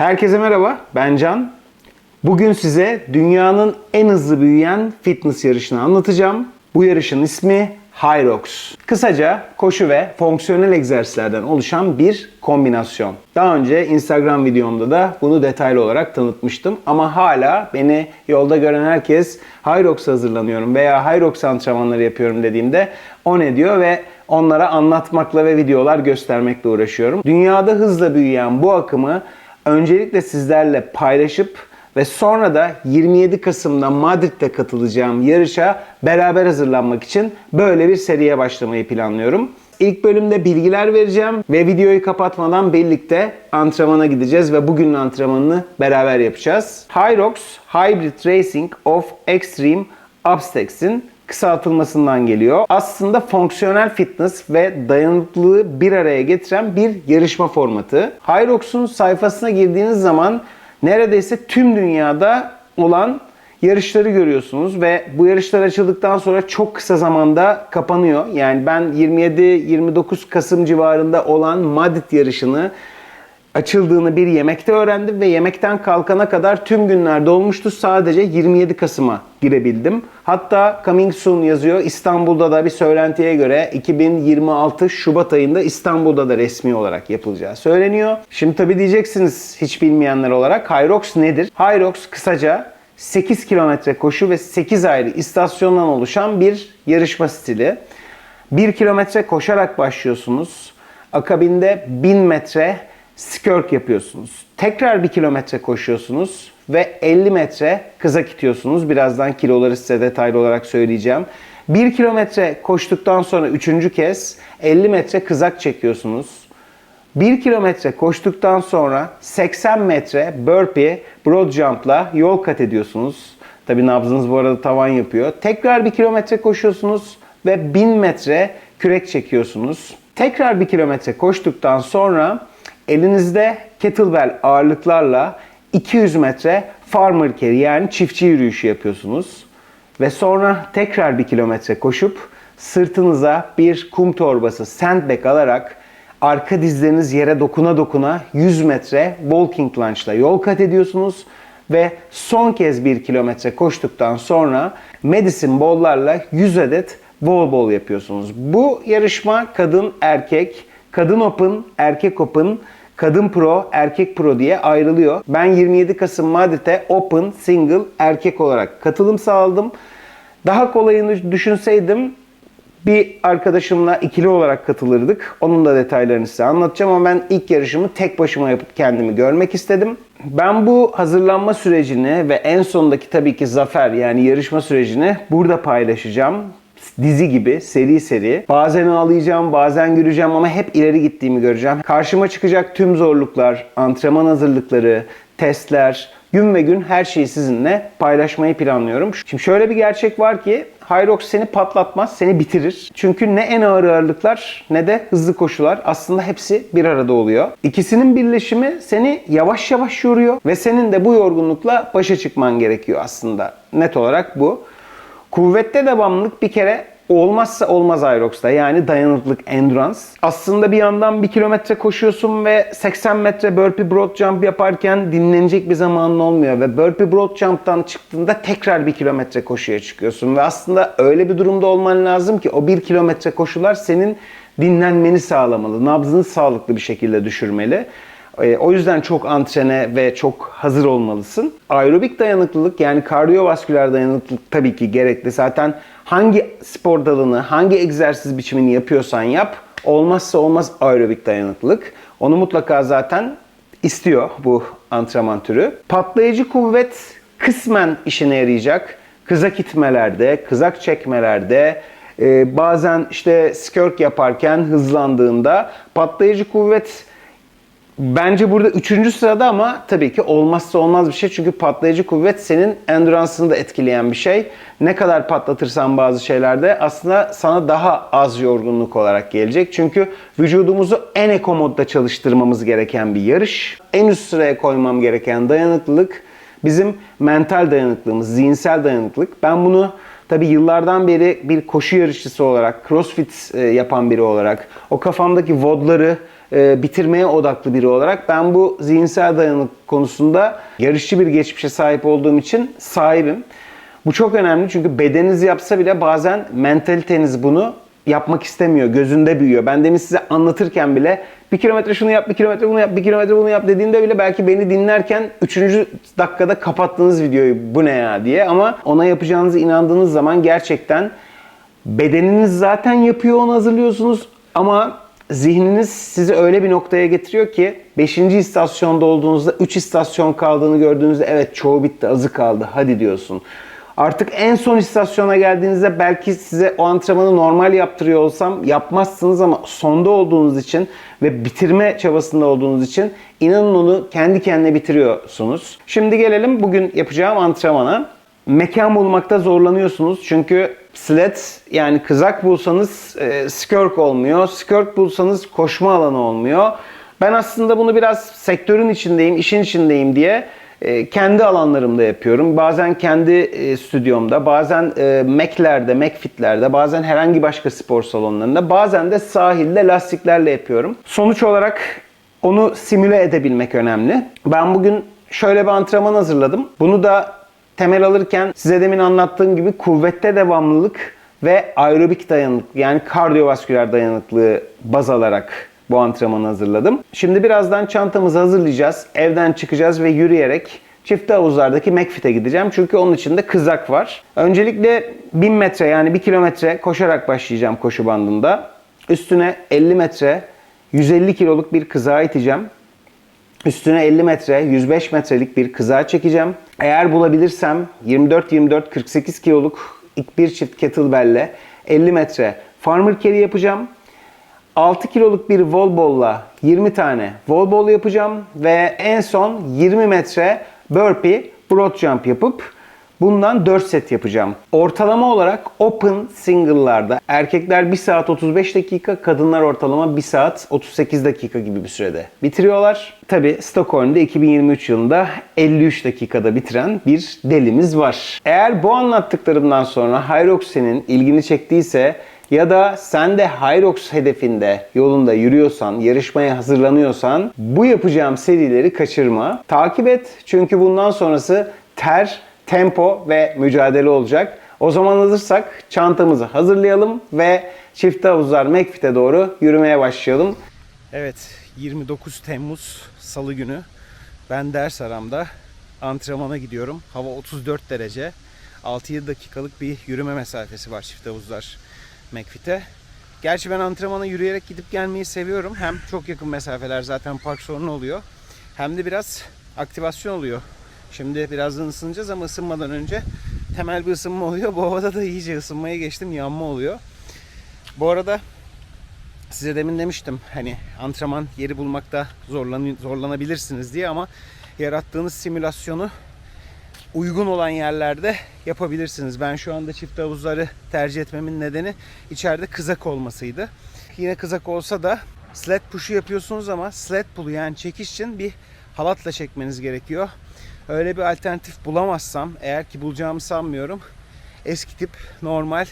Herkese merhaba, ben Can. Bugün size dünyanın en hızlı büyüyen fitness yarışını anlatacağım. Bu yarışın ismi Hyrox. Kısaca koşu ve fonksiyonel egzersizlerden oluşan bir kombinasyon. Daha önce Instagram videomda da bunu detaylı olarak tanıtmıştım ama hala beni yolda gören herkes Hyrox'a hazırlanıyorum veya Hyrox antrenmanları yapıyorum dediğimde o ne diyor ve onlara anlatmakla ve videolar göstermekle uğraşıyorum. Dünyada hızla büyüyen bu akımı öncelikle sizlerle paylaşıp ve sonra da 27 Kasım'da Madrid'de katılacağım yarışa beraber hazırlanmak için böyle bir seriye başlamayı planlıyorum. İlk bölümde bilgiler vereceğim ve videoyu kapatmadan birlikte antrenmana gideceğiz ve bugünün antrenmanını beraber yapacağız. Hyrox Hybrid Racing of Extreme Obstacks'in kısaltılmasından geliyor. Aslında fonksiyonel fitness ve dayanıklılığı bir araya getiren bir yarışma formatı. Hyrox'un sayfasına girdiğiniz zaman neredeyse tüm dünyada olan yarışları görüyorsunuz ve bu yarışlar açıldıktan sonra çok kısa zamanda kapanıyor. Yani ben 27-29 Kasım civarında olan Madrid yarışını açıldığını bir yemekte öğrendim ve yemekten kalkana kadar tüm günler dolmuştu. Sadece 27 Kasım'a girebildim. Hatta coming soon yazıyor. İstanbul'da da bir söylentiye göre 2026 Şubat ayında İstanbul'da da resmi olarak yapılacağı söyleniyor. Şimdi tabi diyeceksiniz hiç bilmeyenler olarak Hyrox nedir? Hyrox kısaca 8 kilometre koşu ve 8 ayrı istasyondan oluşan bir yarışma stili. 1 kilometre koşarak başlıyorsunuz. Akabinde 1000 metre skirk yapıyorsunuz. Tekrar 1 kilometre koşuyorsunuz ve 50 metre kızak itiyorsunuz. Birazdan kiloları size detaylı olarak söyleyeceğim. 1 kilometre koştuktan sonra üçüncü kez 50 metre kızak çekiyorsunuz. 1 kilometre koştuktan sonra 80 metre burpee broad jump'la yol kat ediyorsunuz. Tabi nabzınız bu arada tavan yapıyor. Tekrar 1 kilometre koşuyorsunuz ve 1000 metre kürek çekiyorsunuz. Tekrar 1 kilometre koştuktan sonra elinizde kettlebell ağırlıklarla 200 metre farmer carry yani çiftçi yürüyüşü yapıyorsunuz. Ve sonra tekrar 1 kilometre koşup sırtınıza bir kum torbası sandbag alarak arka dizleriniz yere dokuna dokuna 100 metre walking lunge ile yol kat ediyorsunuz ve son kez 1 kilometre koştuktan sonra medicine ball'larla 100 adet wall ball yapıyorsunuz. Bu yarışma kadın erkek, kadın open, erkek open, kadın pro, erkek pro diye ayrılıyor. Ben 27 Kasım Madrid'e open, single, erkek olarak katılım sağladım. Daha kolayını düşünseydim bir arkadaşımla ikili olarak katılırdık. Onun da detaylarını size anlatacağım ama ben ilk yarışımı tek başıma yapıp kendimi görmek istedim. Ben bu hazırlanma sürecini ve en sondaki tabii ki zafer yani yarışma sürecini burada paylaşacağım. Dizi gibi seri seri. Bazen ağlayacağım, bazen güleceğim ama hep ileri gittiğimi göreceğim. Karşıma çıkacak tüm zorluklar, antrenman hazırlıkları, testler, gün ve gün her şeyi sizinle paylaşmayı planlıyorum. Şimdi şöyle bir gerçek var ki Hyrox seni patlatmaz, seni bitirir. Çünkü ne en ağır ağırlıklar ne de hızlı koşular aslında hepsi bir arada oluyor. İkisinin birleşimi seni yavaş yavaş yoruyor ve senin de bu yorgunlukla başa çıkman gerekiyor aslında. Net olarak bu. Kuvvette devamlılık bir kere olmazsa olmaz Aerox'ta yani dayanıklılık, endurance. Aslında bir yandan bir kilometre koşuyorsun ve 80 metre burpee broad jump yaparken dinlenecek bir zamanın olmuyor ve burpee broad jump'tan çıktığında tekrar bir kilometre koşuya çıkıyorsun ve aslında öyle bir durumda olman lazım ki o bir kilometre koşular senin dinlenmeni sağlamalı, nabzını sağlıklı bir şekilde düşürmeli. E, O yüzden çok antrene ve çok hazır olmalısın. Aerobik dayanıklılık yani kardiyovasküler dayanıklılık tabii ki gerekli. Zaten hangi spor dalını, hangi egzersiz biçimini yapıyorsan yap, olmazsa olmaz aerobik dayanıklılık. Onu mutlaka zaten istiyor bu antrenman türü. Patlayıcı kuvvet kısmen işine yarayacak. Kızak itmelerde, kızak çekmelerde, e, bazen işte skirk yaparken hızlandığında patlayıcı kuvvet Bence burada üçüncü sırada ama tabii ki olmazsa olmaz bir şey. Çünkü patlayıcı kuvvet senin endurance'ını da etkileyen bir şey. Ne kadar patlatırsan bazı şeylerde aslında sana daha az yorgunluk olarak gelecek. Çünkü vücudumuzu en eko modda çalıştırmamız gereken bir yarış. En üst sıraya koymam gereken dayanıklılık bizim mental dayanıklılığımız, zihinsel dayanıklılık. Ben bunu Tabi yıllardan beri bir koşu yarışçısı olarak, crossfit e, yapan biri olarak o kafamdaki vodları e, bitirmeye odaklı biri olarak ben bu zihinsel dayanıklık konusunda yarışçı bir geçmişe sahip olduğum için sahibim. Bu çok önemli çünkü bedeniniz yapsa bile bazen mentaliteniz bunu yapmak istemiyor. Gözünde büyüyor. Ben demin size anlatırken bile bir kilometre şunu yap, bir kilometre bunu yap, bir kilometre bunu yap dediğinde bile belki beni dinlerken 3. dakikada kapattığınız videoyu bu ne ya diye ama ona yapacağınızı inandığınız zaman gerçekten bedeniniz zaten yapıyor onu hazırlıyorsunuz ama zihniniz sizi öyle bir noktaya getiriyor ki 5. istasyonda olduğunuzda 3 istasyon kaldığını gördüğünüzde evet çoğu bitti azı kaldı hadi diyorsun. Artık en son istasyona geldiğinizde belki size o antrenmanı normal yaptırıyor olsam yapmazsınız ama sonda olduğunuz için ve bitirme çabasında olduğunuz için inanın onu kendi kendine bitiriyorsunuz. Şimdi gelelim bugün yapacağım antrenmana. Mekan bulmakta zorlanıyorsunuz çünkü sled yani kızak bulsanız e, skirk olmuyor. Skirk bulsanız koşma alanı olmuyor. Ben aslında bunu biraz sektörün içindeyim, işin içindeyim diye e, kendi alanlarımda yapıyorum. Bazen kendi e, stüdyomda, bazen e, Mac'lerde, Macfit'lerde, bazen herhangi başka spor salonlarında, bazen de sahilde lastiklerle yapıyorum. Sonuç olarak onu simüle edebilmek önemli. Ben bugün şöyle bir antrenman hazırladım. Bunu da temel alırken size demin anlattığım gibi kuvvette devamlılık ve aerobik dayanıklık yani kardiyovasküler dayanıklığı baz alarak bu antrenmanı hazırladım. Şimdi birazdan çantamızı hazırlayacağız. Evden çıkacağız ve yürüyerek çift havuzlardaki McFit'e gideceğim. Çünkü onun içinde kızak var. Öncelikle 1000 metre yani 1 kilometre koşarak başlayacağım koşu bandında. Üstüne 50 metre 150 kiloluk bir kızağa iteceğim. Üstüne 50 metre, 105 metrelik bir kızağa çekeceğim. Eğer bulabilirsem 24-24-48 kiloluk ilk bir çift kettlebell'le 50 metre farmer carry yapacağım. 6 kiloluk bir wall ball'la 20 tane ball yapacağım ve en son 20 metre burpee broad jump yapıp bundan 4 set yapacağım. Ortalama olarak open single'larda erkekler 1 saat 35 dakika, kadınlar ortalama 1 saat 38 dakika gibi bir sürede bitiriyorlar. Tabi Stockholm'da 2023 yılında 53 dakikada bitiren bir delimiz var. Eğer bu anlattıklarımdan sonra Hyrox senin ilgini çektiyse ya da sen de Hyrox hedefinde yolunda yürüyorsan, yarışmaya hazırlanıyorsan bu yapacağım serileri kaçırma. Takip et çünkü bundan sonrası ter, tempo ve mücadele olacak. O zaman hazırsak çantamızı hazırlayalım ve çift havuzlar McFit'e doğru yürümeye başlayalım. Evet 29 Temmuz Salı günü ben ders aramda antrenmana gidiyorum. Hava 34 derece. 6-7 dakikalık bir yürüme mesafesi var çift havuzlar McFit'e. Gerçi ben antrenmana yürüyerek gidip gelmeyi seviyorum. Hem çok yakın mesafeler zaten park sorunu oluyor. Hem de biraz aktivasyon oluyor. Şimdi birazdan ısınacağız ama ısınmadan önce temel bir ısınma oluyor. Bu havada da iyice ısınmaya geçtim. Yanma oluyor. Bu arada size demin demiştim hani antrenman yeri bulmakta zorlan zorlanabilirsiniz diye ama yarattığınız simülasyonu uygun olan yerlerde yapabilirsiniz. Ben şu anda çift havuzları tercih etmemin nedeni içeride kızak olmasıydı. Yine kızak olsa da sled push'u yapıyorsunuz ama sled pull'u yani çekiş için bir halatla çekmeniz gerekiyor. Öyle bir alternatif bulamazsam eğer ki bulacağımı sanmıyorum. Eski tip normal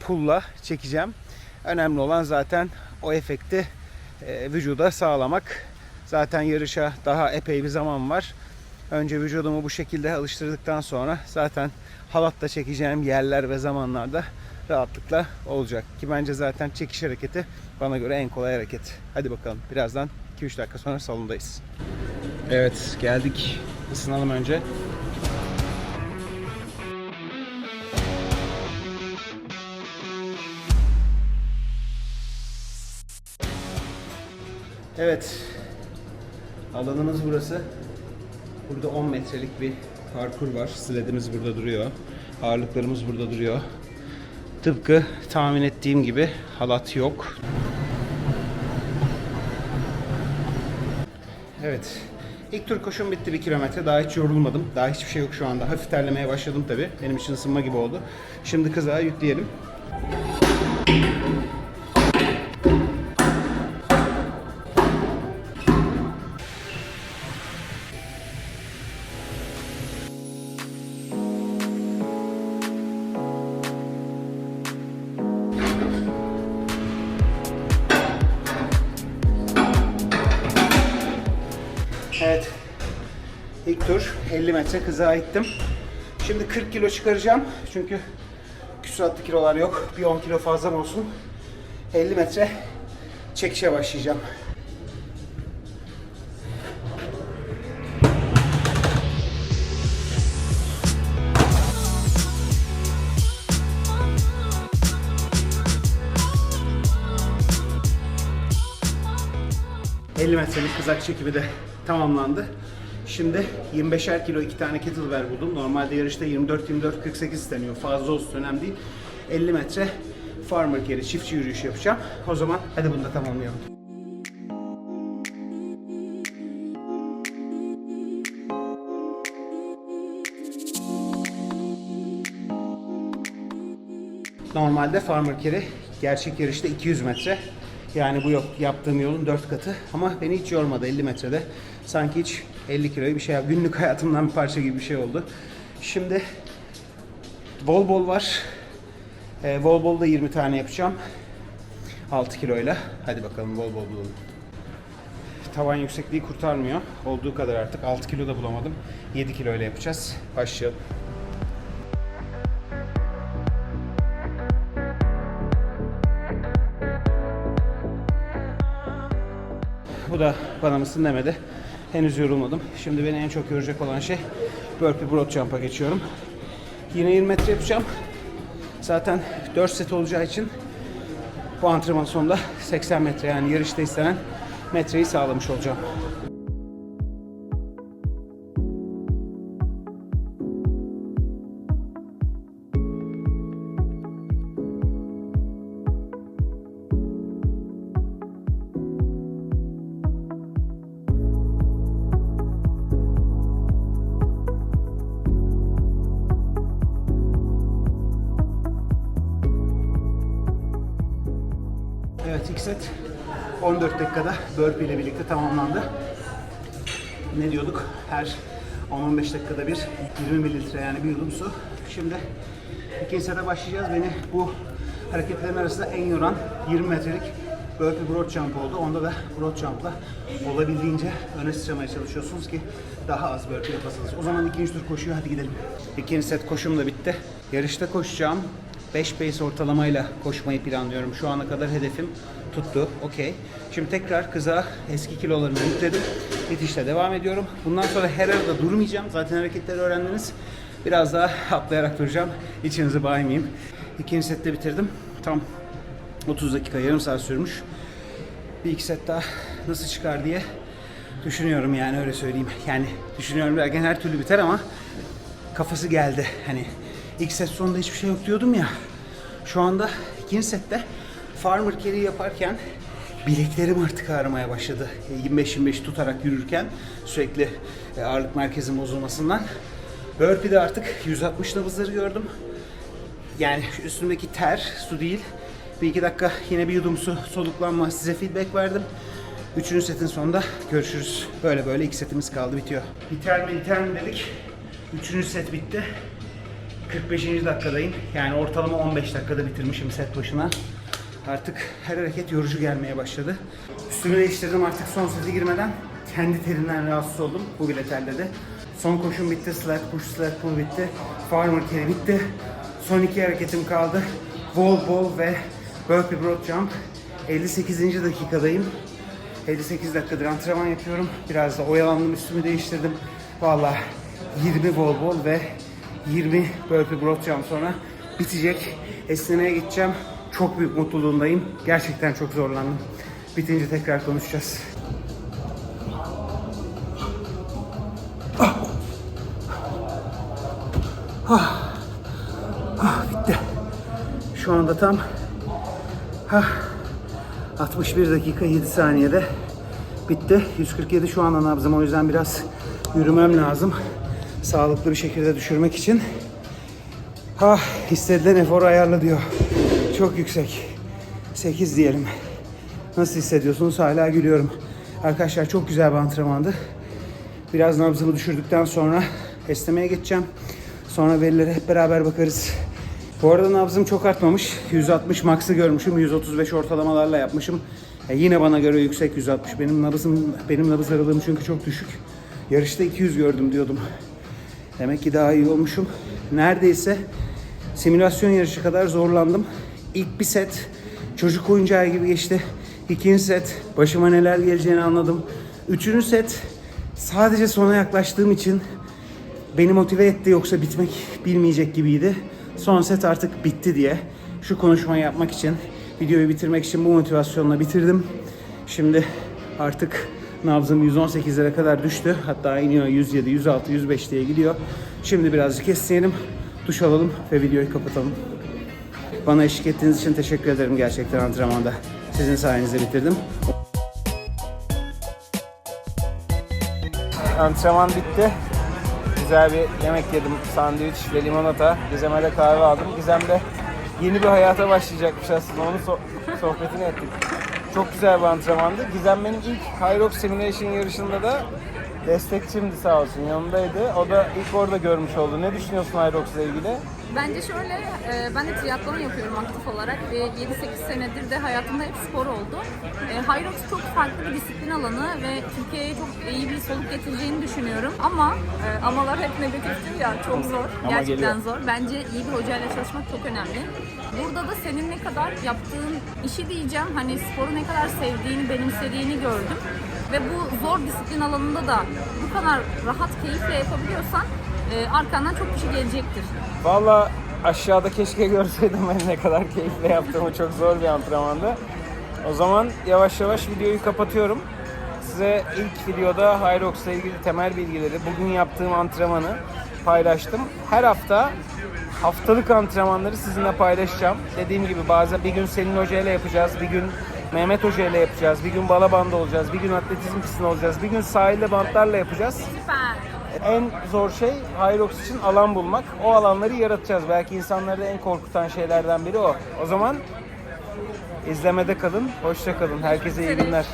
pull'la çekeceğim. Önemli olan zaten o efekti e, vücuda sağlamak. Zaten yarışa daha epey bir zaman var. Önce vücudumu bu şekilde alıştırdıktan sonra zaten halatla çekeceğim yerler ve zamanlarda rahatlıkla olacak. Ki bence zaten çekiş hareketi bana göre en kolay hareket. Hadi bakalım birazdan 2-3 dakika sonra salondayız. Evet geldik. Isınalım önce. Evet. Alanımız burası. Burada 10 metrelik bir parkur var. Sledimiz burada duruyor. Ağırlıklarımız burada duruyor. Tıpkı tahmin ettiğim gibi halat yok. Evet. İlk tur koşum bitti bir kilometre. Daha hiç yorulmadım. Daha hiçbir şey yok şu anda. Hafif terlemeye başladım tabii. Benim için ısınma gibi oldu. Şimdi kızağı yükleyelim. 50 metre kıza ittim. Şimdi 40 kilo çıkaracağım. Çünkü küsuratlı kilolar yok. Bir 10 kilo fazlam olsun. 50 metre çekişe başlayacağım. ...50 metrelik kızak çekimi de tamamlandı. Şimdi 25'er kilo iki tane kettlebell buldum. Normalde yarışta 24-24-48 isteniyor. Fazla olsun önemli değil. 50 metre farmer carry çiftçi yürüyüş yapacağım. O zaman hadi bunu da tamamlayalım. Normalde farmer carry gerçek yarışta 200 metre. Yani bu yaptığım yolun 4 katı. Ama beni hiç yormadı 50 metrede. Sanki hiç 50 kiloyu bir şey. Günlük hayatımdan bir parça gibi bir şey oldu. Şimdi bol bol var. Ee, bol bol da 20 tane yapacağım. 6 kiloyla. Hadi bakalım bol bol bulalım. Tavan yüksekliği kurtarmıyor. Olduğu kadar artık. 6 kilo da bulamadım. 7 kiloyla yapacağız. Başlayalım. Bu da bana mısın demedi. Henüz yorulmadım. Şimdi beni en çok yoracak olan şey burpee broad jump'a geçiyorum. Yine 20 metre yapacağım. Zaten 4 set olacağı için bu antrenman sonunda 80 metre yani yarışta istenen metreyi sağlamış olacağım. İlk set 14 dakikada burpee ile birlikte tamamlandı. Ne diyorduk? Her 10-15 dakikada bir 20 mililitre yani bir yudum su. Şimdi ikinci sete başlayacağız. Beni bu hareketlerin arasında en yoran 20 metrelik burpee broad jump oldu. Onda da broad jump'la olabildiğince öne sıçramaya çalışıyorsunuz ki daha az burpee yapasınız. O zaman ikinci tur koşuyor. Hadi gidelim. İkinci set koşum da bitti. Yarışta koşacağım. 5 pace ortalamayla koşmayı planlıyorum. Şu ana kadar hedefim tuttu. Okey. Şimdi tekrar kıza eski kilolarımı yükledim. Bitişle devam ediyorum. Bundan sonra her arada durmayacağım. Zaten hareketleri öğrendiniz. Biraz daha atlayarak duracağım. İçinizi baymayayım. İkinci sette bitirdim. Tam 30 dakika, yarım saat sürmüş. Bir iki set daha nasıl çıkar diye düşünüyorum yani öyle söyleyeyim. Yani düşünüyorum derken her türlü biter ama kafası geldi. Hani ilk set sonunda hiçbir şey yok diyordum ya. Şu anda ikinci sette farmer carry yaparken bileklerim artık ağrımaya başladı. 25-25 tutarak yürürken sürekli e, ağırlık merkezim bozulmasından. Burpee'de artık 160 nabızları gördüm. Yani üstümdeki ter, su değil. Bir iki dakika yine bir yudum su, soluklanma size feedback verdim. Üçüncü setin sonunda görüşürüz. Böyle böyle iki setimiz kaldı bitiyor. Biter mi biter mi dedik. Üçüncü set bitti. 45. dakikadayım. Yani ortalama 15 dakikada bitirmişim set başına. Artık her hareket yorucu gelmeye başladı. Üstümü değiştirdim artık son sete girmeden. Kendi terimden rahatsız oldum. Bu bile terledi. Son koşum bitti. Sled push, sled pull bitti. Farmer carry bitti. Son iki hareketim kaldı. Wall ball ve burpee broad jump. 58. dakikadayım. 58 dakikadır antrenman yapıyorum. Biraz da oyalandım, üstümü değiştirdim. Vallahi 20 wall ball ve 20 burpee jump sonra bitecek. Esnemeye gideceğim. Çok büyük mutluluğundayım. Gerçekten çok zorlandım. Bitince tekrar konuşacağız. Ah. Ah, bitti. Şu anda tam ah, 61 dakika 7 saniyede bitti. 147 şu anda nabzım o yüzden biraz yürümem lazım. Sağlıklı bir şekilde düşürmek için. Ha hissedilen efor ayarlı diyor. Çok yüksek. 8 diyelim. Nasıl hissediyorsunuz? Hala gülüyorum. Arkadaşlar çok güzel bir antrenmandı. Biraz nabzımı düşürdükten sonra esnemeye geçeceğim. Sonra verilere hep beraber bakarız. Bu arada nabzım çok artmamış. 160 max'ı görmüşüm. 135 ortalamalarla yapmışım. E yine bana göre yüksek 160. Benim nabzım benim nabız aralığım çünkü çok düşük. Yarışta 200 gördüm diyordum. Demek ki daha iyi olmuşum. Neredeyse simülasyon yarışı kadar zorlandım. İlk bir set çocuk oyuncağı gibi geçti. İkinci set başıma neler geleceğini anladım. Üçüncü set sadece sona yaklaştığım için beni motive etti yoksa bitmek bilmeyecek gibiydi. Son set artık bitti diye şu konuşmayı yapmak için videoyu bitirmek için bu motivasyonla bitirdim. Şimdi artık nabzım 118'lere kadar düştü. Hatta iniyor 107, 106, 105 diye gidiyor. Şimdi birazcık esneyelim, duş alalım ve videoyu kapatalım. Bana eşlik ettiğiniz için teşekkür ederim gerçekten antrenmanda. Sizin sayenizde bitirdim. Antrenman bitti. Güzel bir yemek yedim. Sandviç ve limonata. Gizem'e de kahve aldım. Gizem de yeni bir hayata başlayacakmış aslında. Onun so- sohbetini ettik. Çok güzel bir antrenmandı. Gizem benim ilk Hyrox Simulation yarışında da destekçimdi sağ olsun. Yanındaydı. O da ilk orada görmüş oldu. Ne düşünüyorsun Hyrox'la ilgili? Bence şöyle, e, ben de triatlon yapıyorum aktif olarak ve 7-8 senedir de hayatımda hep spor oldu. E, Hyrox çok farklı bir disiplin alanı ve Türkiye'ye çok iyi bir soluk getireceğini düşünüyorum. Ama e, amalar hep negatiftir ya, çok zor. Ama Gerçekten geliyor. zor. Bence iyi bir hocayla çalışmak çok önemli. Burada da senin ne kadar yaptığın işi diyeceğim, hani sporu ne kadar sevdiğini, benimsediğini gördüm. Ve bu zor disiplin alanında da bu kadar rahat, keyifle yapabiliyorsan e, arkandan çok kişi gelecektir. Valla aşağıda keşke görseydim ben ne kadar keyifle yaptığımı çok zor bir antrenmandı. O zaman yavaş yavaş videoyu kapatıyorum. Size ilk videoda Hyrox'la ilgili temel bilgileri, bugün yaptığım antrenmanı paylaştım. Her hafta haftalık antrenmanları sizinle paylaşacağım. Dediğim gibi bazen bir gün Selin Hoca ile yapacağız, bir gün Mehmet Hoca ile yapacağız, bir gün Balaban'da olacağız, bir gün atletizm pistinde olacağız, bir gün sahilde bantlarla yapacağız. Süper. En zor şey Hyrox için alan bulmak. O alanları yaratacağız. Belki insanları en korkutan şeylerden biri o. O zaman izlemede kalın, hoşça kalın. Herkese iyi günler.